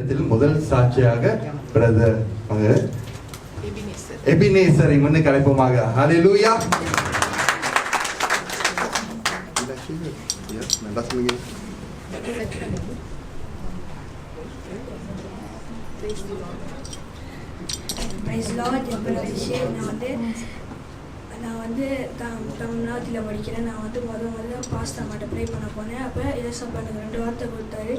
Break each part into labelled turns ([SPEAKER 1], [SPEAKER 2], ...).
[SPEAKER 1] இடத்தில் முதல் சாட்சியாக பிரதர்
[SPEAKER 2] Ebenezer.
[SPEAKER 1] எபினேசரை முன்னுக்கு அழைப்போமாக ஹalleluya
[SPEAKER 3] Ya, nanti lagi.
[SPEAKER 2] Praise the Lord.
[SPEAKER 4] நான் வந்து தம் தமிழ்நாட்டில் படிக்கிறேன். நான் வந்து முத முதல்ல பாஸ்தா மாட்ட ப்ரே பண்ண போனேன். அப்போ இலசம் பண்ணுங்க ரெண்டு வார்த்தை கொடுத்தாரு.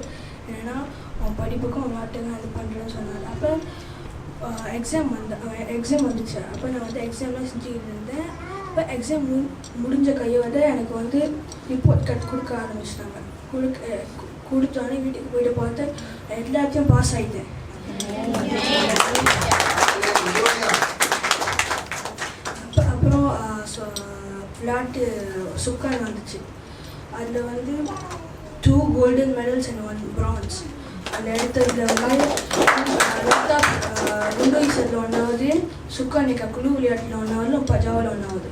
[SPEAKER 4] என்னென்னா உன் படிப்புக்கும் உன் வார்த்தைக்கும் இது பண்ணுறேன்னு சொன்னார். அப்போ எக்ஸாம் வந்து எக்ஸாம் வந்துச்சு. அப்போ நான் வந்து எக்ஸாம்லாம் செஞ்சுக்கிட்டு இருந்தேன். அப்போ எக்ஸாம் மு முடிஞ்ச கையை வந்து எனக்கு வந்து ரிப்போர்ட் கட் கொடுக்க ஆரம்பிச்சிட்டாங்க. கொடுக்க கொடுத்தோடனே கொடுத்தோன்னே வீட்டுக்கு போயிட்டு பார்த்தேன் எல்லாத்தையும் பாஸ் ஆகிட்டேன் அப்ப- அப்புறம் விளையாட்டு சுக்கான் வந்துச்சு. அதில் வந்து two golden medals and one bronze அந்த இடத்துல வந்து விண்டோஸ் அதில் ஒன்றாவது சுக்கானிக்கா குழு விளையாட்டில் ஒன்றாவது பஜாவில் ஒன்றாவது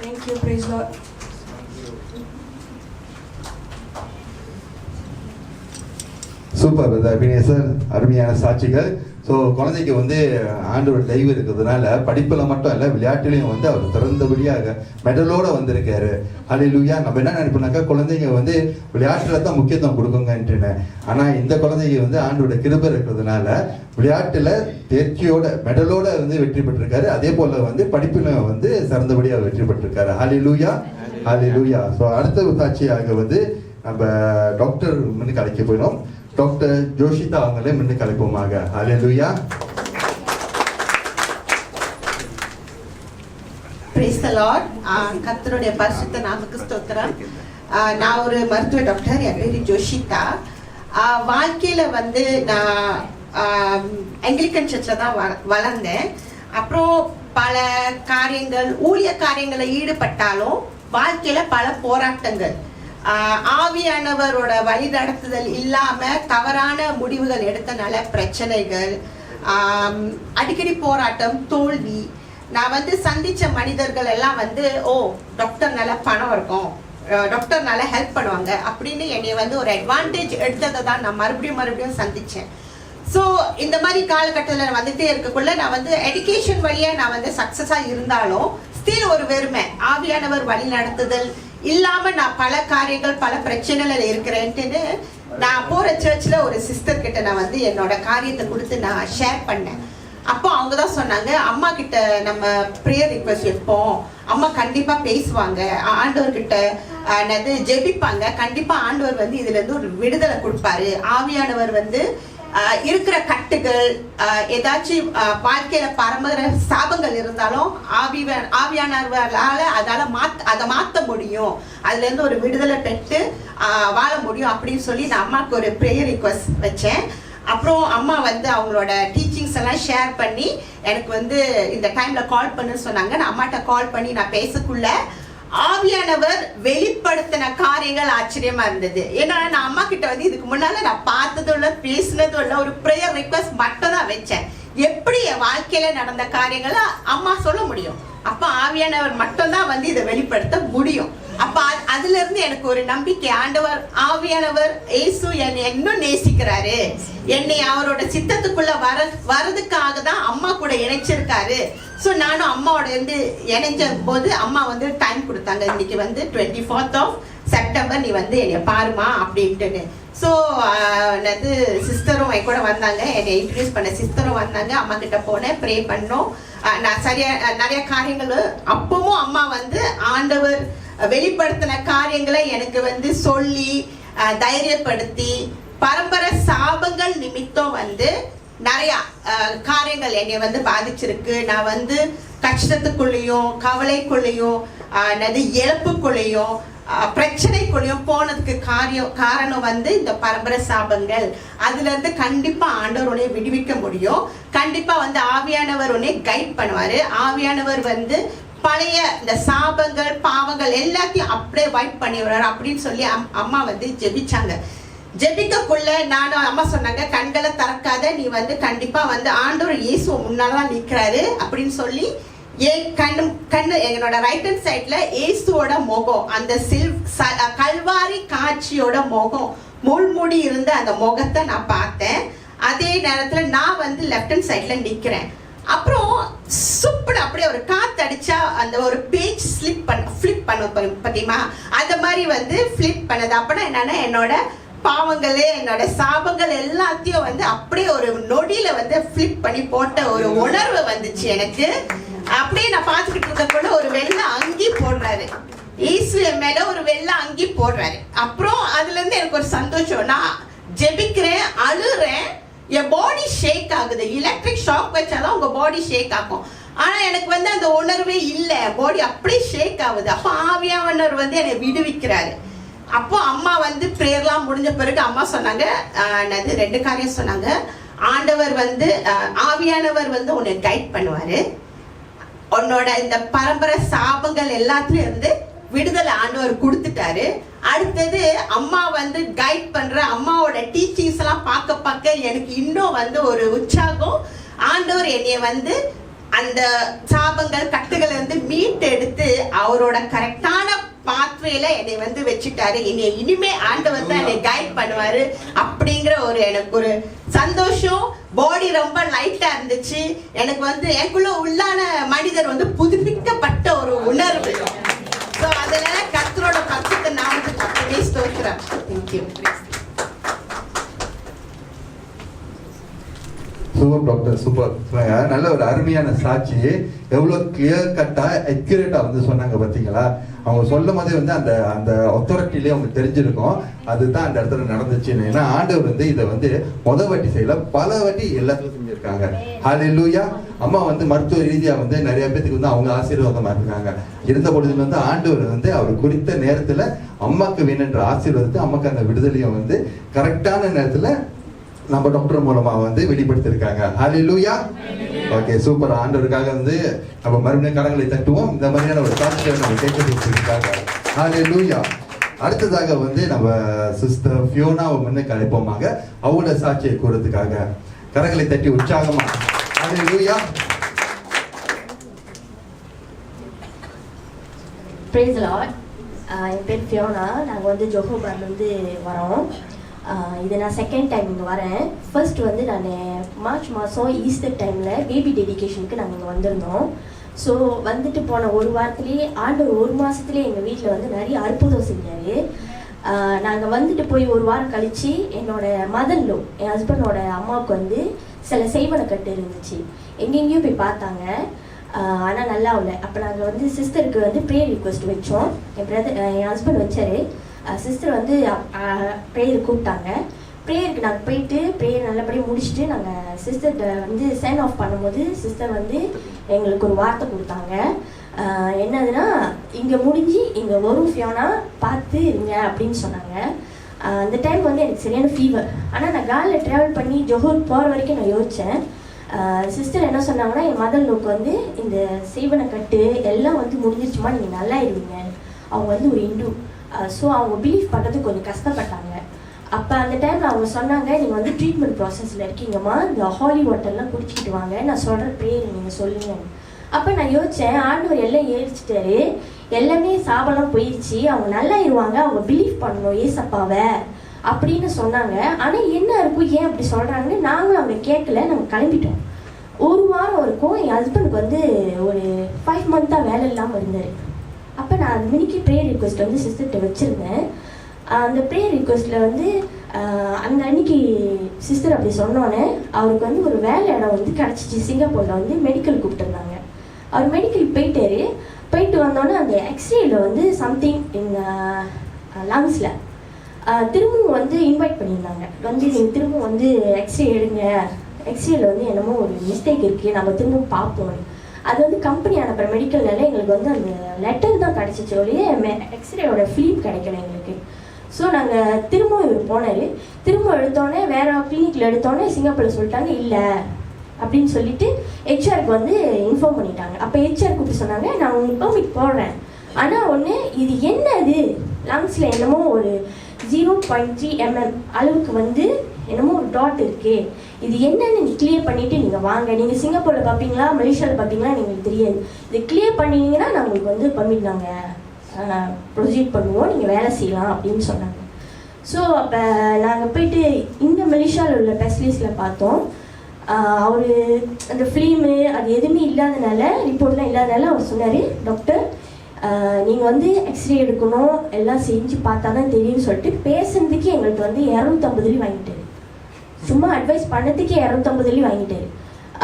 [SPEAKER 4] thank you praise lord
[SPEAKER 1] super brother Abinesar அருமையான சாட்சிகள். ஸோ குழந்தைக்கு வந்து ஆண்டவர் தெய்வம் இருக்கிறதுனால படிப்பில் மட்டும் இல்லை விளையாட்டுலையும் வந்து அவர் திறந்தபடியாக மெடலோட வந்திருக்காரு. ஹalleluya நம்ம என்ன நினைப்போம்னாக்கா குழந்தைங்க வந்து விளையாட்டுல தான் முக்கியத்துவம் கொடுக்குங்கன்ட்டுன்னு. ஆனால் இந்த குழந்தைங்க வந்து ஆண்டோட கிருபை இருக்கிறதுனால விளையாட்டுல தேர்ச்சியோட மெடலோட வந்து வெற்றி பெற்றிருக்காரு. அதே போல வந்து படிப்பில் வந்து சிறந்தபடியாக வெற்றி பெற்றிருக்காரு. ஹalleluya ஹalleluya ஸோ அடுத்த சாட்சியாக வந்து நம்ம டாக்டர் முன்னுக்கு அழைக்க போயிடும் டாக்டர் ஜோஷிதா அவங்களே முன்னுக்கு அழைப்போமாக. ஹalleluya
[SPEAKER 5] கத்தருடைய பரிசுத்த நாமக்கு ஸ்தோத்திரம். நான் ஒரு மருத்துவ டாக்டர் என் பேரு ஜோஷிதா. வாழ்க்கையில வந்து நான் ஆங்கிலிக்கன் சர்ச்சில் தான் வளர்ந்தேன். அப்புறம் பல காரியங்கள் ஊழிய காரியங்களில் ஈடுபட்டாலும் வாழ்க்கையில பல போராட்டங்கள். ஆவியானவரோட வழி நடத்துதல் இல்லாம தவறான முடிவுகள் எடுத்தனால பிரச்சனைகள் அடிக்கடி போராட்டம் தோல்வி. நான் வந்து சந்திச்ச மனிதர்கள் எல்லாம் வந்து ஓ டாக்டர்னால பணம் இருக்கும். டாக்டர்னால ஹெல்ப் பண்ணுவாங்க. அப்படின்னு என்னை வந்து ஒரு அட்வான்டேஜ் எடுத்ததை தான் நான் மறுபடியும் மறுபடியும் சந்திச்சேன். ஸோ இந்த மாதிரி காலகட்டத்தில் வந்துட்டே இருக்கக்குள்ள நான் வந்து எடுகேஷன் வழியாக நான் வந்து சக்ஸஸாக இருந்தாலும் ஸ்டில் ஒரு வெறுமை. ஆவியானவர் வழி நடத்துதல் இல்லாம நான் பல காரியங்கள் பல பிரச்சனைகள் இருக்கிறேன்ட்டுன்னு நான் போற சர்ச்சில் ஒரு சிஸ்டர் கிட்ட நான் வந்து என்னோட காரியத்தை கொடுத்து நான் ஷேர் பண்ணேன். அப்போ அவங்க தான் சொன்னாங்க அம்மா கிட்ட நம்ம ப்ரேயர் ரிக்வஸ்ட் வைப்போம். அம்மா கண்டிப்பா பேசுவாங்க. ஆண்டவர்கிட்ட என்னது ஜெபிப்பாங்க. கண்டிப்பா ஆண்டவர் வந்து இதுல இருந்து ஒரு விடுதலை கொடுப்பாரு. ஆவியானவர் வந்து இருக்கிற கட்டுகள் ஏதாச்சும் வாழ்க்கையில பரம்பரை சாபங்கள் இருந்தாலும் ஆவி ஆவியானவர்களால் அதால மாத் அதை மாற்ற முடியும். அதுல இருந்து ஒரு விடுதலை பெற்று வாழ முடியும் அப்படின்னு சொல்லி நான் அம்மாவுக்கு ஒரு ப்ரேயர் ரிக்வஸ்ட் வச்சேன். அப்புறம் அம்மா வந்து அவங்களோட டீச்சிங்ஸ் எல்லாம் ஷேர் பண்ணி எனக்கு வந்து இந்த டைம்ல கால் பண்ணுன்னு சொன்னாங்க. நான் அம்மாட்ட கால் பண்ணி நான் பேசக்குள்ள ஆவியானவர் வெளிப்படுத்தின காரியங்கள் ஆச்சரியமா இருந்தது. ஏன்னா நான் அம்மா கிட்ட வந்து இதுக்கு முன்னால நான் பார்த்ததும் இல்ல பேசினதும் இல்ல ஒரு ப்ரேயர் ரிக்வஸ்ட் மட்டும் தான் வச்சேன். எப்படி என் வாழ்க்கையில நடந்த காரியங்களை அம்மா சொல்ல முடியும்? அப்ப ஆவியானவர் மட்டும்தான் வந்து இதை வெளிப்படுத்த முடியும். அப்ப அது- அதுல இருந்து எனக்கு ஒரு நம்பிக்கை. ஆண்டவர் ஆவியானவர் ஏசு என்னை இன்னும் நேசிக்கிறாரு. என்னை அவரோட சித்தத்துக்குள்ள வர வரதுக்காக தான் அம்மா கூட இணைச்சிருக்காரு. ஸோ நானும் அம்மாவோட இருந்து இணைஞ்ச போது அம்மா வந்து டைம் கொடுத்தாங்க. இன்னைக்கு வந்து டுவெண்ட்டி ஃபோர்த் ஆஃப் செப்டம்பர் நீ வந்து என்னை பாருமா அப்படின்ட்டுன்னு. ஸோ என்னது சிஸ்டரும் என் கூட வந்தாங்க. என்னை இன்ட்ரடியூஸ் பண்ண சிஸ்டரும் வந்தாங்க. அம்மா கிட்ட போனேன். ப்ரே பண்ணோம். நான் சரியா நிறைய காரியங்கள் அப்பவும் அம்மா வந்து ஆண்டவர் வெளிப்படுத்தின காரியங்களை எனக்கு வந்து சொல்லி தைரியப்படுத்தி பரம்பரை சாபங்கள் நிமித்தம் வந்து நிறைய காரியங்கள் என்னை வந்து பாதிச்சிருக்கு. நான் வந்து கஷ்டத்துக்குள்ளேயும் கவலைக்குள்ளேயும் என்னது இழப்புக்குள்ளேயும் பிரச்சனைக்குள்ளேயும் போனதுக்கு காரியம் காரணம் வந்து இந்த பரம்பரை சாபங்கள். அதுல இருந்து கண்டிப்பா ஆண்டவர் விடுவிக்க முடியும். கண்டிப்பா வந்து ஆவியானவர் உடனே கைட் பண்ணுவாரு. ஆவியானவர் வந்து பழைய இந்த சாபங்கள் பாவங்கள் எல்லாத்தையும் அப்படியே வைப் பண்ணி விடுறாரு அப்படின்னு சொல்லி அம்- அம்மா வந்து ஜெபிச்சாங்க. ஜெபிக்கக்குள்ள நானும் அம்மா சொன்னாங்க கண்களை திறக்காத நீ வந்து கண்டிப்பா வந்து ஆண்டோர் இயேசு முன்னாலதான் நிக்கிறாரு அப்படின்னு சொல்லி என் கண்ணு கண்ணு எங்களோட ரைட் ஹேண்ட் சைட்ல இயேசுவோட முகம் அந்த சில் ச- கல்வாரி காட்சியோட முகம் முள்முடி இருந்த அந்த முகத்தை நான் பார்த்தேன். அதே நேரத்துல நான் வந்து லெஃப்ட் ஹேண்ட் சைட்ல நிக்கிறேன். அப்புறம் சூப்பர் அப்படியே ஒரு காத்து அடிச்சா அந்த ஒரு பேஜ் ஸ்லிப் பண்ண ஃபிளிப் பண்ண பார்த்தீங்களா அந்த மாதிரி வந்து ஃபிளிப் பண்ணது. அப்படின்னா என்னன்னா என்னோட பாவங்கள் என்னோட சாபங்கள் எல்லாத்தையும் வந்து அப்படியே ஒரு நொடியில வந்து ஃபிளிப் பண்ணி போட்ட ஒரு உணர்வு வந்துச்சு எனக்கு. அப்படியே நான் பார்த்துக்கிட்டு இருந்தக்குள்ள ஒரு வெள்ளை அங்கி போடுறாரு. ஈசு மேல ஒரு வெள்ளை அங்கி போடுறாரு. அப்புறம் அதுல இருந்து எனக்கு ஒரு சந்தோஷம். நான் ஜெபிக்கிறேன் அழுறேன். என் பாடி ஷேக் ஆகுது. எலக்ட்ரிக் ஷாக் வச்சாலும் உங்க பாடி ஷேக் ஆகும். ஆனா எனக்கு வந்து அந்த உணர்வே இல்லை. பாடி அப்படியே ஷேக் ஆகுது. அப்போ ஆவியானவர் வந்து என்னை விடுவிக்கிறாரு. அப்போ அம்மா வந்து ப்ரேயர்லாம் முடிஞ்ச பிறகு அம்மா சொன்னாங்க என்னது ரெண்டு காரியம் சொன்னாங்க. ஆண்டவர் வந்து ஆவியானவர் வந்து உன்னை கைட் பண்ணுவாரு. உன்னோட இந்த பரம்பரை சாபங்கள் எல்லாத்துலயும் இருந்து விடுதலை ஆண்டவர் கொடுத்துட்டாரு. அடுத்தது அம்மா வந்து கைட் பண்ற அம்மாவோட டீச்சிங்ஸ் எல்லாம் பார்க்க பார்க்க எனக்கு இன்னும் வந்து ஒரு உற்சாகம். ஆண்டவர் என்னைய வந்து அந்த சாபங்கள் கட்டுகள் வந்து மீட்டு எடுத்து அவரோட கரெக்டான பாத்வேல என்னை வந்து வச்சுட்டாரு. என்னை இனிமே ஆண்டவர் தான் என்னை கைட் பண்ணுவாரு அப்படிங்கிற ஒரு எனக்கு ஒரு சந்தோஷம். பாடி ரொம்ப லைட்டா இருந்துச்சு. எனக்கு வந்து எனக்குள்ள உள்ளான மனிதர் வந்து புதுப்பிக்கப்பட்ட ஒரு உணர்வு. ஸோ அதனால கர்த்தரோட பக்கத்தை வந்து அப்படியே ஸ்தோக்கிறேன்
[SPEAKER 1] thank you super doctor super நல்ல ஒரு அருமையான சாட்சி. எவ்வளோ கிளியர் கட்டாக அக்யூரேட்டாக வந்து சொன்னாங்க பார்த்தீங்களா? அவங்க சொல்லும் போதே வந்து அந்த அந்த அத்தாரிட்டிலே அவங்களுக்கு தெரிஞ்சிருக்கும். அதுதான் அந்த இடத்துல நடந்துச்சுன்னு ஏன்னா ஆண்டவர் வந்து இதை வந்து முத வாட்டி செய்யல. பல வாட்டி எல்லாத்துக்கும் செஞ்சிருக்காங்க. லூயா அம்மா வந்து மருத்துவ ரீதியாக வந்து நிறைய பேத்துக்கு வந்து அவங்க ஆசீர்வாதமாக இருக்காங்க. இருந்த பொழுதுல வந்து ஆண்டவர் வந்து அவர் குறித்த நேரத்தில் அம்மாக்கு வேணுன்ற ஆசீர்வாதத்தை அம்மாக்கு அந்த விடுதலையும் வந்து கரெக்டான நேரத்தில் நம்ம டாக்டர் மூலமா வந்து வெளிப்படுத்திருக்காங்க லூயா ஓகே சூப்பர் ஆண்டவருக்காக வந்து நம்ம மறுபடியும் கடங்களை தட்டுவோம். இந்த மாதிரியான ஒரு காட்சியை நம்ம கேட்கறதுக்காக லூயா அடுத்ததாக வந்து நம்ம சிஸ்டர் ஃபியோனாவை முன்னே அழைப்போமாக. அவங்களோட சாட்சியை கூறதுக்காக. கரங்களை தட்டி உற்சாகமா. ஹalleluya
[SPEAKER 3] ப்ரேஸ் என் பேர் ஃபியோனா நாங்கள் வந்து ஜோஹோபார்லேருந்து வரோம். இது நான் செகண்ட் டைம் இங்கே வரேன். ஃபர்ஸ்ட் வந்து நான் மார்ச் மாதம் ஈஸ்டர் டைமில் பேபி டெடிகேஷனுக்கு நாங்கள் இங்கே வந்திருந்தோம். ஸோ வந்துட்டு போன ஒரு வாரத்துலேயே ஆண்டு ஒரு மாதத்துலேயே எங்கள் வீட்டில் வந்து நிறைய அற்புதம் செஞ்சார். நாங்கள் வந்துட்டு போய் ஒரு வாரம் கழித்து என்னோட மதன்லோ என் ஹஸ்பண்டோட அம்மாவுக்கு வந்து சில செய்வன கட்டு இருந்துச்சு. எங்கெங்கேயும் போய் பார்த்தாங்க. ஆனால் நல்லா இல்லை அப்போ நாங்கள் வந்து சிஸ்டருக்கு வந்து ப்ரேயர் ரிக்வெஸ்ட் வச்சோம். என் பிரதர் என் ஹஸ்பண்ட் வச்சாரு. சிஸ்டர் வந்து ப்ரேயர் கூப்பிட்டாங்க. ப்ரேயருக்கு நாங்கள் போயிட்டு ப்ரேயர் நல்லபடியாக முடிச்சுட்டு நாங்கள் சிஸ்டர்கிட்ட வந்து சைன் ஆஃப் பண்ணும்போது சிஸ்டர் வந்து எங்களுக்கு ஒரு வார்த்தை கொடுத்தாங்க. என்னதுன்னா இங்கே முடிஞ்சு இங்கே வரும் ஃபியோனா பார்த்து இருங்க அப்படின்னு சொன்னாங்க. அந்த டைம் வந்து எனக்கு சரியான ஃபீவர் ஆனால் நான் காலில் ட்ராவல் பண்ணி ஜொஹூர் போகிற வரைக்கும் நான் யோசித்தேன் சிஸ்டர் என்ன சொன்னாங்கன்னா என் மதர் லோக்கு வந்து இந்த சீவனை கட்டு எல்லாம் வந்து முடிஞ்சிருச்சுமா நீங்கள் நல்லா இருவீங்க அவங்க வந்து ஒரு இண்டு Uh, ஸோ அவங்க பிலீவ் பண்ணுறதுக்கு கொஞ்சம் கஷ்டப்பட்டாங்க. அப்போ அந்த டைமில் அவங்க சொன்னாங்க நீங்கள் வந்து ட்ரீட்மெண்ட் ப்ராசஸில் இருக்கீங்கம்மா. இந்த ஹாலி வாட்டர்லாம் குடிச்சிக்கிட்டு வாங்க. நான் சொல்கிற ப்ரேயர் நீங்கள் சொல்லுங்க. அப்போ நான் யோசித்தேன் ஆண்டவர் எல்லாம் ஏறிச்சிட்டாரு. எல்லாமே சாபலாம் போயிடுச்சு அவங்க நல்லா இருவாங்க அவங்க பிலீவ் பண்ணணும் ஏசப்பாவை அப்படின்னு சொன்னாங்க. ஆனால் என்ன இருக்கும்? ஏன் அப்படி சொல்கிறாங்கன்னு நாங்களும் அவங்க கேட்கல. நம்ம கிளம்பிட்டோம். ஒரு வாரம் இருக்கும் என் ஹஸ்பண்டுக்கு வந்து ஒரு ஃபைவ் மந்த்தாக வேலை இல்லாமல் இருந்தார். அப்போ நான் அந்த மினிக்கு ப்ரேயர் ரிக்வெஸ்ட் வந்து சிஸ்டர்கிட்ட வச்சுருந்தேன். அந்த ப்ரேயர் ரிக்வெஸ்ட்டில் வந்து அந்த அன்னைக்கு சிஸ்டர் அப்படி சொன்னோன்னே அவருக்கு வந்து ஒரு வேலை இடம் வந்து கிடச்சிச்சு. சிங்கப்பூரில் வந்து மெடிக்கல் கூப்பிட்டுருந்தாங்க. அவர் மெடிக்கல் போயிட்டாரு. போயிட்டு வந்தோன்னே அந்த எக்ஸ்ரேயில் வந்து சம்திங் இந்த லங்ஸில் திரும்பவும் வந்து இன்வைட் பண்ணியிருந்தாங்க. வந்து நீங்கள் திரும்பவும் வந்து எக்ஸ்ரே எடுங்க. எக்ஸ்ரேயில் வந்து என்னமோ ஒரு மிஸ்டேக் இருக்குது நம்ம திரும்பவும் பார்ப்போம் அது வந்து கம்பெனி அனுப்புகிற மெடிக்கல்னால எங்களுக்கு வந்து அந்த லெட்டர் தான் கிடச்சிச்சு ஒழிய எக்ஸ்ரேயோட ஃபிலிம் கிடைக்கல எங்களுக்கு. ஸோ நாங்கள் திரும்பவும் இவர் போனார். திரும்ப எடுத்தோடனே வேற கிளினிக்கில் எடுத்தோடனே சிங்கப்பூரில் சொல்லிட்டாங்க இல்லை அப்படின்னு சொல்லிட்டு ஹெச்ஆருக்கு வந்து இன்ஃபார்ம் பண்ணிட்டாங்க. அப்போ ஹெச்ஆர் கூப்பிட்டு சொன்னாங்க நான் உங்களுக்கு பெர்மிட் போடுறேன். ஆனால் ஒன்று இது என்ன இது லங்ஸில் என்னமோ ஒரு ஜீரோ பாயிண்ட் த்ரீ எம்எம் அளவுக்கு வந்து என்னமோ ஒரு டாட் இருக்கு. இது என்னன்னு நீங்கள் கிளியர் பண்ணிட்டு நீங்க வாங்க. நீங்க சிங்கப்பூர்ல பார்ப்பீங்களா மலேசியாவில் பார்ப்பீங்களா எங்களுக்கு தெரியாது. இது கிளியர் பண்ணீங்கன்னா நாங்கள் உங்களுக்கு வந்து பர்மிட் நாங்கள் ப்ரொசீட் பண்ணுவோம். நீங்கள் வேலை செய்யலாம் அப்படின்னு சொன்னாங்க. ஸோ அப்போ நாங்கள் போயிட்டு இந்த மலேசியாவில் உள்ள ஸ்பெஷலிஸ்டில் பார்த்தோம். அவர் அந்த ஃபிலிமு அது எதுவுமே இல்லாதனால ரிப்போர்ட்லாம் இல்லாதனால அவர் சொன்னார் டாக்டர் நீங்கள் வந்து எக்ஸ்ரே எடுக்கணும். எல்லாம் செஞ்சு பார்த்தா தான் தெரியும்னு சொல்லிட்டு பேசுனதுக்கு எங்களுக்கு வந்து இரநூத்தம்பது வாங்கிட்டு சும்மா அட்வைஸ் பண்ணதுக்கே இரநூத்தம்பது வெள்ளி வாங்கிட்டாரு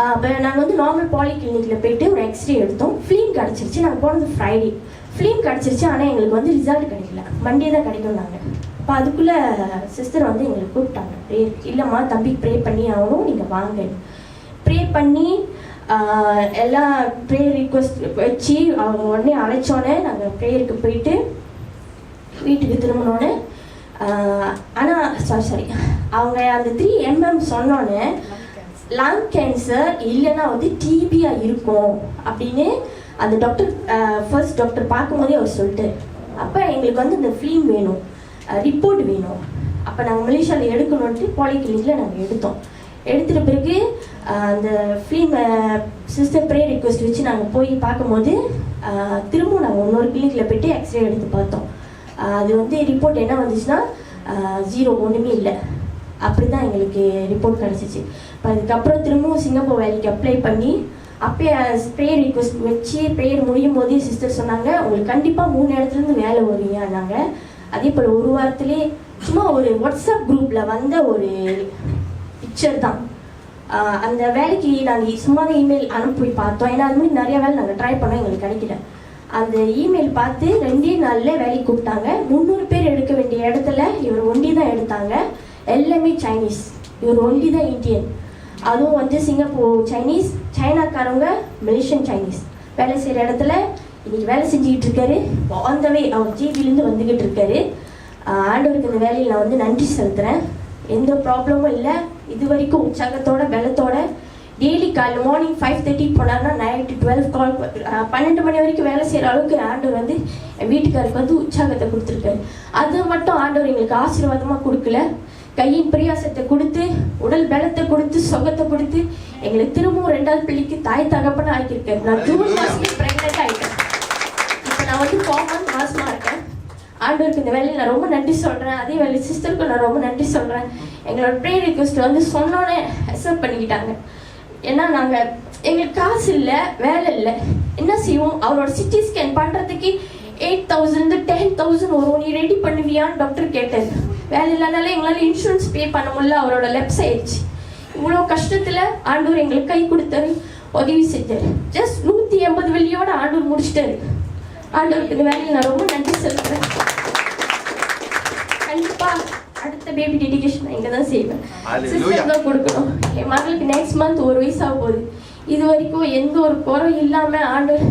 [SPEAKER 3] அப்போ நாங்கள் வந்து நார்மல் பாலி கிளினிக்கில் போயிட்டு ஒரு எக்ஸ்ரே எடுத்தோம். ஃபிலிம் கிடச்சிருச்சு. நாங்கள் போனது ஃப்ரைடே ஃபிலிம் கிடச்சிருச்சு. ஆனால் எங்களுக்கு வந்து ரிசல்ட் கிடைக்கல. மண்டே தான் கிடைக்கும் நாங்கள் அப்போ அதுக்குள்ளே சிஸ்டர் வந்து எங்களுக்கு கூப்பிட்டாங்க. ப்ரே இல்லைம்மா தம்பி ப்ரே பண்ணி ஆகணும். நீங்கள் வாங்க. ப்ரே பண்ணி எல்லா எல்லாம் ப்ரே ரிக்வஸ்ட் வச்சு அவங்க உடனே அழைச்சோன்னே நாங்கள் ப்ரேயருக்கு போயிட்டு வீட்டுக்கு திரும்பினோடனே ஆனால் சாரி சாரி அவங்க அந்த த்ரீ எம்எம் சொன்னோன்னே லங் கேன்சர் இல்லைன்னா வந்து டிபியாக இருக்கும் அப்படின்னு அந்த டாக்டர் ஃபர்ஸ்ட் டாக்டர் பார்க்கும்போதே அவர் சொல்லிட்டு அப்போ எங்களுக்கு வந்து இந்த ஃபிலிம் வேணும் ரிப்போர்ட் வேணும். அப்போ நாங்கள் மலேசியாவில் எடுக்கணுன்ட்டு பாலிகிளினிக்கில் நாங்கள் எடுத்தோம். எடுத்துகிட்ட பிறகு அந்த ஃபிலிம் சிஸ்டர் ப்ரே ரிக்வெஸ்ட் வச்சு நாங்கள் போய் பார்க்கும்போது திரும்பவும் நாங்கள் இன்னொரு கிளினிக்கில் போய்ட்டு எக்ஸ்ரே எடுத்து பார்த்தோம். அது வந்து ரிப்போர்ட் என்ன வந்துச்சுன்னா ஜீரோ ஒன்றுமே இல்லை. அப்படி தான் எங்களுக்கு ரிப்போர்ட் கிடச்சிச்சு. இப்போ அதுக்கப்புறம் திரும்பவும் சிங்கப்பூர் வேலைக்கு அப்ளை பண்ணி அப்பயே ப்ரேயர் ரிக்வெஸ்ட் வச்சு ப்ரேயர் முடியும் போதே சிஸ்டர் சொன்னாங்க உங்களுக்கு கண்டிப்பாக மூணு இடத்துலேருந்து வேலை வருவீங்கன்னாங்க அதே போல் ஒரு வாரத்திலே சும்மா ஒரு வாட்ஸ்அப் குரூப்பில் வந்த ஒரு பிக்சர் தான். அந்த வேலைக்கு நாங்கள் சும்மா தான் இமெயில் அனுப்பி பார்த்தோம். ஏன்னா அது மாதிரி நிறைய வேலை நாங்கள் ட்ரை பண்ணோம் எங்களுக்கு கிடைக்கல. அந்த இமெயில் பார்த்து ரெண்டே நாளில் வேலைக்கு கூப்பிட்டாங்க. முந்நூறு பேர் எடுக்க வேண்டிய இடத்துல இவர் ஒண்டி தான் எடுத்தாங்க. எல்லாமே சைனீஸ் இவர் ஒண்டி தான் இந்தியன் அதுவும் வந்து சிங்கப்பூர் சைனீஸ் சைனாக்காரவங்க மலேசியன் சைனீஸ் வேலை செய்கிற இடத்துல இன்னைக்கு வேலை செஞ்சுக்கிட்டு இருக்காரு. ஆன் த வே அவர் ஜிபிலேருந்து வந்துக்கிட்டு இருக்காரு. ஆண்டவருக்கு இந்த வேலையில் நான் வந்து நன்றி செலுத்துகிறேன் எந்த ப்ராப்ளமும் இல்லை. இது வரைக்கும் உற்சாகத்தோட பலத்தோட டெய்லி காலைல மார்னிங் ஃபைவ் தேர்ட்டி போனார்னா நைட்டு டுவெல் கால் பன்னெண்டு மணி வரைக்கும் வேலை செய்கிற அளவுக்கு ஆண்டவர் வந்து என் வீட்டுக்காருக்கு வந்து உற்சாகத்தை கொடுத்துருக்காரு. அது மட்டும் ஆண்டவர் எங்களுக்கு ஆசீர்வாதமாக கொடுக்கல. கையின் பிரியாசத்தை கொடுத்து உடல் பலத்தை கொடுத்து சுகத்தை கொடுத்து எங்களுக்கு திரும்பவும் ரெண்டாவது பிள்ளைக்கு தாய் தகப்பன ஆக்கியிருக்காரு. நான் ஜூன் மாதமே ப்ரெக்னென்ட் ஆகிட்டேன் இப்போ நான் வந்து ஃபோர் மந்த் மாசமா இருக்கேன். ஆண்டவருக்கு இந்த வேலையில் நான் ரொம்ப நன்றி சொல்கிறேன் அதே வேலை சிஸ்டருக்கு நான் ரொம்ப நன்றி சொல்கிறேன் எங்களோட ப்ரே ரிக்வெஸ்ட் வந்து சொன்னோன்னே அக்செப்ட் பண்ணிக்கிட்டாங்க. ஏன்னா நாங்கள் எங்களுக்கு காசு இல்லை வேலை இல்லை. என்ன செய்வோம்? அவரோட சிடி ஸ்கேன் பண்ணுறதுக்கு எயிட் தௌசண்ட் டென் தௌசண்ட் வரும். நீ ரெடி பண்ணுவியான்னு டாக்டர் கேட்டார். வேலை இல்லாதனால எங்களால் இன்சூரன்ஸ் பே பண்ண முடியல. அவரோட லெப்ஸ் ஆயிடுச்சு இவ்வளோ கஷ்டத்தில் ஆண்டூர் எங்களுக்கு கை கொடுத்தாரு உதவி செஞ்சார். ஜஸ்ட் நூற்றி எண்பது வெள்ளியோட ஆண்டூர் முடிச்சிட்டாரு. ஆண்டூருக்கு இந்த வேலையில் நான் ரொம்ப நன்றி செலுத்துறேன் கண்டிப்பா அடுத்த பேபி டெடிகேஷன் நான் இங்கே தான் செய்வேன். சிஸ்டர் தான் கொடுக்கணும். என் மகளுக்கு நெக்ஸ்ட் மந்த் ஒரு வயசு ஆக போகுது. இது வரைக்கும் எந்த ஒரு குறையும் இல்லாமல் ஆண்டவர்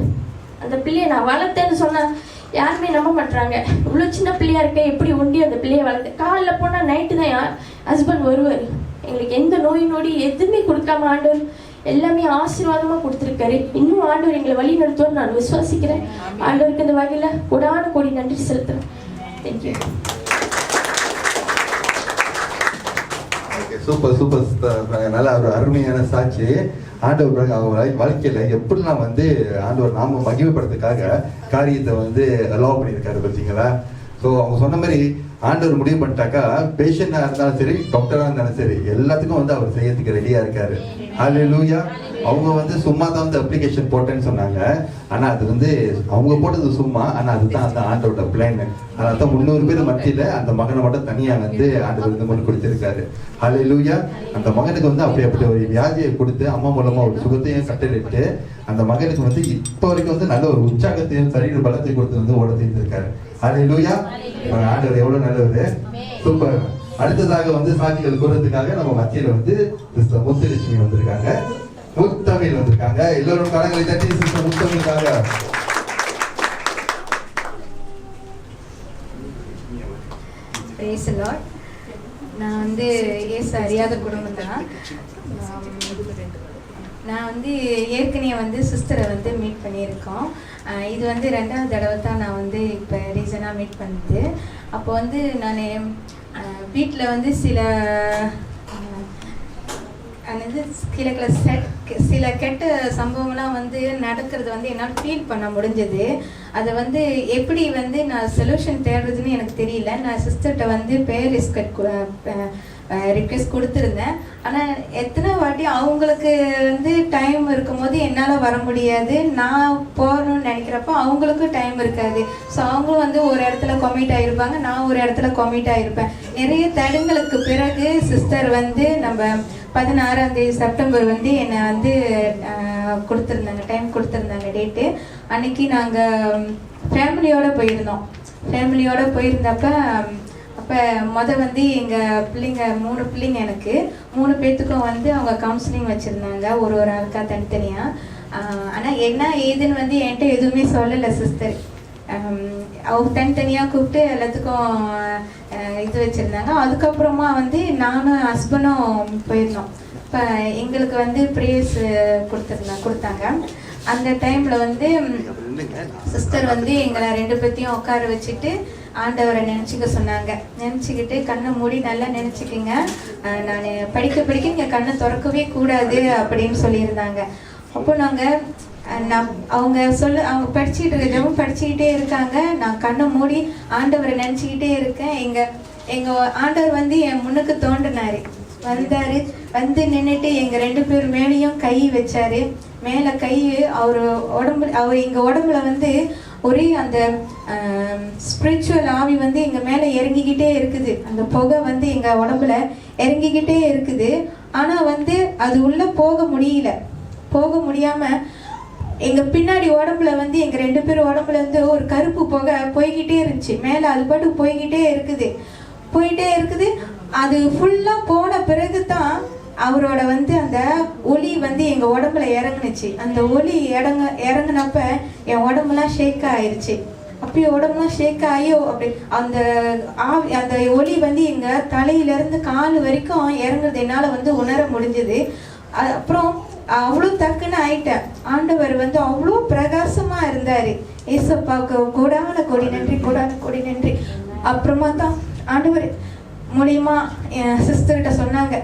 [SPEAKER 3] அந்த பிள்ளையை நான் வளர்த்தேன்னு சொன்னா யாருமே நம்ப மாட்டாங்க இவ்வளோ சின்ன பிள்ளையா இருக்க எப்படி ஒண்டி அந்த பிள்ளையை வளர்த்து காலைல போனால் நைட்டு தான் என் ஹஸ்பண்ட் வருவார். எங்களுக்கு எந்த நோய் நொடி எதுவுமே கொடுக்காம ஆண்டவர் எல்லாமே ஆசீர்வாதமா கொடுத்துருக்காரு. இன்னும் ஆண்டவர் எங்களை வழி நடத்துவார் நான் விசுவாசிக்கிறேன். ஆண்டவருக்கு இந்த வகையில் கொடான கோடி நன்றி செலுத்துறேன்.
[SPEAKER 1] Thank you super super sister நல்ல ஒரு அருமையான சாட்சி. ஆண்டவர் பாருங்க அவங்க வாழ்~ எப்படிலாம் வந்து ஆண்டவர் நாம மகிமைப்படுறதுக்காக காரியத்தை வந்து அலோவ் பண்ணியிருக்காரு பார்த்தீங்களா? ஸோ அவங்க சொன்ன மாதிரி ஆண்டவர் முடிவு பண்ணிட்டாக்கா பேஷண்டாக இருந்தாலும் சரி டாக்டராக இருந்தாலும் சரி எல்லாத்துக்கும் வந்து அவர் செய்யறதுக்கு ரெடியாக இருக்காரு. லூயா அவங்க வந்து சும்மா தான் வந்து அப்ளிகேஷன் போட்டேன்னு சொன்னாங்க. ஆனா அது வந்து அவங்க போட்டது சும்மா. ஆனா அதுதான் அந்த ஆண்டோட பிளான் அதனால தான் முந்நூறு பேர் மத்தியில அந்த மகனை மட்டும் தனியா வந்து ஆண்டவர் வந்து முன் கொடுத்திருக்காரு. ஹalleluya அந்த மகனுக்கு வந்து அப்படி அப்படி ஒரு வியாதியை கொடுத்து அம்மா மூலமா ஒரு சுகத்தையும் கட்டளிட்டு அந்த மகனுக்கு வந்து இப்போ வரைக்கும் வந்து நல்ல ஒரு உற்சாகத்தையும் சரீர பலத்தை கொடுத்து வந்து ஓட செய்திருக்காரு. ஹalleluya ஆண்டவர் எவ்வளவு நல்லவர். சூப்பர் அடுத்ததாக வந்து சாட்சிகள் கூறதுக்காக நம்ம மத்தியில வந்து முத்துலட்சுமி வந்திருக்காங்க. முத்தமிழ் வந்திருக்காங்க. எல்லோரும் கரங்களை தட்டி சிஸ்டர் முத்தமிழுக்காக.
[SPEAKER 6] நான் வந்து ஏசு அறியாத குடும்பம் தான். நான் வந்து ஏற்கனவே வந்து சிஸ்டரை வந்து மீட் பண்ணியிருக்கோம். இது வந்து ரெண்டாவது தடவை தான் நான் வந்து இப்போ ரீசனாக மீட் பண்ணது. அப்போ வந்து நான் வீட்டில் வந்து சில அந்த அதாவது சில கிளாஸ் செட் சில கெட்ட சம்பவம்லாம் வந்து நடக்கிறது வந்து என்னால் ஃபீல் பண்ண முடிஞ்சது. அதை வந்து எப்படி வந்து நான் சொல்யூஷன் தேடுறதுன்னு எனக்கு தெரியல. நான் சிஸ்டர்கிட்ட வந்து பேர் ரிஸ்கட் ரிக்வெஸ்ட் கொடுத்துருந்தேன். ஆனால் எத்தனை வாட்டி அவங்களுக்கு வந்து டைம் இருக்கும்போது என்னால் வர முடியாது. நான் போகணும்னு நினைக்கிறப்போ அவங்களுக்கும் டைம் இருக்காது. ஸோ அவங்களும் வந்து ஒரு இடத்துல கொமிட் ஆகிருப்பாங்க நான் ஒரு இடத்துல கொமிட் ஆகிருப்பேன் நிறைய தடங்களுக்கு பிறகு சிஸ்டர் வந்து நம்ம பதினாறாம் தேதி செப்டம்பர் வந்து என்னை வந்து கொடுத்துருந்தாங்க டைம் கொடுத்துருந்தாங்க டேட்டு அன்னைக்கு நாங்கள் ஃபேமிலியோடு போயிருந்தோம். ஃபேமிலியோடு போயிருந்தப்போ அப்போ முத வந்து எங்கள் பிள்ளைங்க மூணு பிள்ளைங்க எனக்கு. மூணு பேர்த்துக்கும் வந்து அவங்க கவுன்சிலிங் வச்சுருந்தாங்க. ஒரு ஒரு ஆளுக்கா தனித்தனியாக ஆனால் என்ன ஏதுன்னு வந்து என்கிட்ட எதுவுமே சொல்லலை சிஸ்டர் அவங்க தனித்தனியாக கூப்பிட்டு எல்லாத்துக்கும் இது வச்சுருந்தாங்க. அதுக்கப்புறமா வந்து நானும் ஹஸ்பண்டும் போயிருந்தோம். இப்போ எங்களுக்கு வந்து ப்ரேஸ் கொடுத்துருந்தாங்க கொடுத்தாங்க. அந்த டைமில் வந்து சிஸ்டர் வந்து எங்களை ரெண்டு பேர்த்தையும் உட்கார வச்சுட்டு ஆண்டவரை நினச்சிக்க சொன்னாங்க. நினச்சிக்கிட்டு கண்ணை மூடி நல்லா நினச்சிக்கிங்க. நான் படிக்க படிக்க இங்கே கண்ணை திறக்கவே கூடாது அப்படின்னு சொல்லியிருந்தாங்க. அப்போ நாங்கள் நான் அவங்க சொல்ல அவங்க படிச்சுட்டு இருக்க படிச்சுக்கிட்டே இருக்காங்க. நான் கண்ணை மூடி ஆண்டவரை நினச்சிக்கிட்டே இருக்கேன். எங்கள் எங்கள் ஆண்டவர் வந்து என் முன்னுக்கு தோண்டினார் வந்தார். வந்து நின்றுட்டு எங்கள் ரெண்டு பேர் மேலேயும் கை வச்சார். மேலே கை அவர் உடம்பு அவர் எங்கள் உடம்புல வந்து ஒரே அந்த ஸ்பிரிச்சுவல் ஆவி வந்து எங்கள் மேலே இறங்கிக்கிட்டே இருக்குது. அந்த புகை வந்து எங்கள் உடம்புல இறங்கிக்கிட்டே இருக்குது. ஆனால் வந்து அது உள்ளே போக முடியல. போக முடியாமல் எங்கள் பின்னாடி உடம்புல வந்து எங்கள் ரெண்டு பேர் உடம்புல இருந்து ஒரு கருப்பு புகை போய்கிட்டே இருந்துச்சு. மேலே அது பாட்டு போய்கிட்டே இருக்குது. போயிட்டே இருக்குது. அது ஃபுல்லாக போன பிறகு தான் அவரோட வந்து அந்த ஒளி வந்து எங்க உடம்புல இறங்குனுச்சு. அந்த ஒளி இறங்க இறங்குனப்ப என் உடம்புலாம் ஷேக் ஆயிருச்சு. அப்படியே உடம்புலாம் ஷேக் ஆகி அப்படி அந்த ஆவி அந்த ஒளி வந்து எங்க தலையிலேருந்து கால் வரைக்கும் இறங்குறது என்னால வந்து உணர முடிஞ்சது. அப்புறம் அவ்வளோ டக்குன்னு ஆயிட்டேன். ஆண்டவர் வந்து அவ்வளோ பிரகாசமா இருந்தாரு. ஏசப்பாவுக்கு கோடான கொடி நன்றி கோடான கொடி நன்றி. அப்புறமா தான் ஆண்டவர் மூலியமா என் சிஸ்டர்கிட்ட சொன்னாங்க.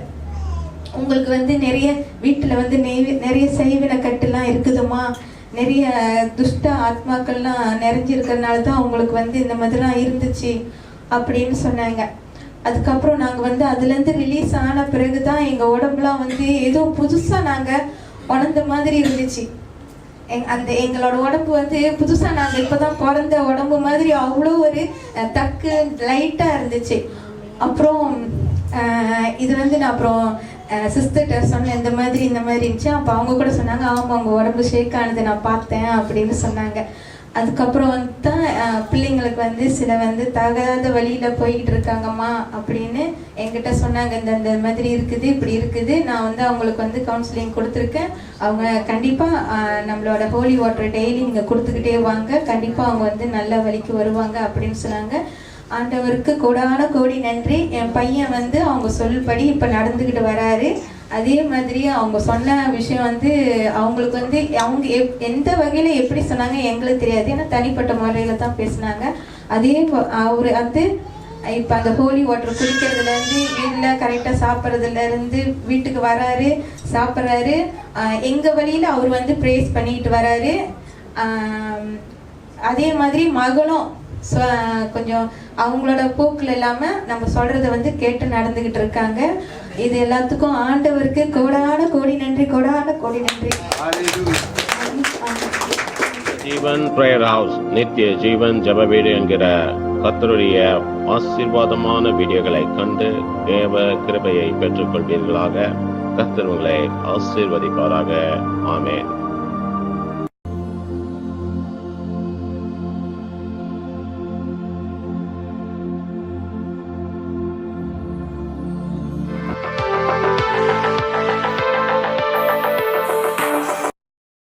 [SPEAKER 6] உங்களுக்கு வந்து நிறைய வீட்டில் வந்து நெய் நிறைய செய்வின கட்டுலாம் இருக்குதுமா நிறைய துஷ்ட ஆத்மாக்கள்லாம் நிறைஞ்சிருக்கிறதுனால தான் அவங்களுக்கு வந்து இந்த மாதிரிலாம் இருந்துச்சு அப்படின்னு சொன்னாங்க. அதுக்கப்புறம் நாங்கள் வந்து அதுலேருந்து ரிலீஸ் ஆன பிறகு தான் எங்கள் உடம்புலாம் வந்து ஏதோ புதுசாக நாங்கள் உணர்ந்த மாதிரி இருந்துச்சு. எங் அந்த எங்களோட உடம்பு வந்து புதுசாக நாங்கள் இப்போ தான் பிறந்த உடம்பு மாதிரி அவ்வளோ ஒரு தக்கு லைட்டாக இருந்துச்சு. அப்புறம் இது வந்து நான் அப்புறம் சிஸ்டர்கிட்ட சொன்னேன் இந்த மாதிரி இந்த மாதிரி இருந்துச்சு. அப்போ அவங்க கூட சொன்னாங்க ஆமாம் அவங்க உடம்பு ஷேக் ஆனது நான் பார்த்தேன் அப்படின்னு சொன்னாங்க. அதுக்கப்புறம் வந்து தான் பிள்ளைங்களுக்கு வந்து சில வந்து தகாத வழியில் போய்கிட்டு இருக்காங்கம்மா அப்படின்னு என்கிட்ட சொன்னாங்க. இந்த இந்த மாதிரி இருக்குது இப்படி இருக்குது. நான் வந்து அவங்களுக்கு வந்து கவுன்சிலிங் கொடுத்துருக்கேன். அவங்க கண்டிப்பாக நம்மளோட ஹோலி வாட்டர் டெய்லி நீங்கள் கொடுத்துக்கிட்டே வாங்க. கண்டிப்பாக அவங்க வந்து நல்ல வழிக்கு வருவாங்க அப்படின்னு சொன்னாங்க. ஆண்டவருக்கு கோடான கோடி நன்றி. என் பையன் வந்து அவங்க சொல்படி இப்போ நடந்துக்கிட்டு வராரு. அதே மாதிரி அவங்க சொன்ன விஷயம் வந்து அவங்களுக்கு வந்து அவங்க எப் எந்த வகையில் எப்படி சொன்னாங்க எங்களுக்கு தெரியாது. ஏன்னா தனிப்பட்ட முறையில் தான் பேசினாங்க. அதே அவர் வந்து இப்போ அந்த ஹோலி வாட்டர் குடிக்கிறதுலேருந்து வீட்டில் கரெக்டாக சாப்பிட்றதுலேருந்து வீட்டுக்கு வராரு சாப்பிட்றாரு. எங்கள் வழியில் அவர் வந்து ப்ரேஸ் பண்ணிட்டு வராரு. அதே மாதிரி மகளும் கொஞ்சம் அவங்களோட போக்கில் இல்லாமல் நம்ம சொல்கிறத வந்து கேட்டு நடந்துக்கிட்டு இருக்காங்க. இது எல்லாத்துக்கும் ஆண்டவருக்கு கோடான கோடி நன்றி கோடான கோடி நன்றி.
[SPEAKER 7] ஜீவன் பிரேயர் ஹவுஸ் நித்திய ஜீவன் ஜப வீடு என்கிற கத்தருடைய ஆசீர்வாதமான வீடியோகளை கண்டு தேவ கிருபையை பெற்றுக்கொள்வீர்களாக. கத்தர் உங்களை ஆசீர்வதிப்பாராக. ஆமேன்.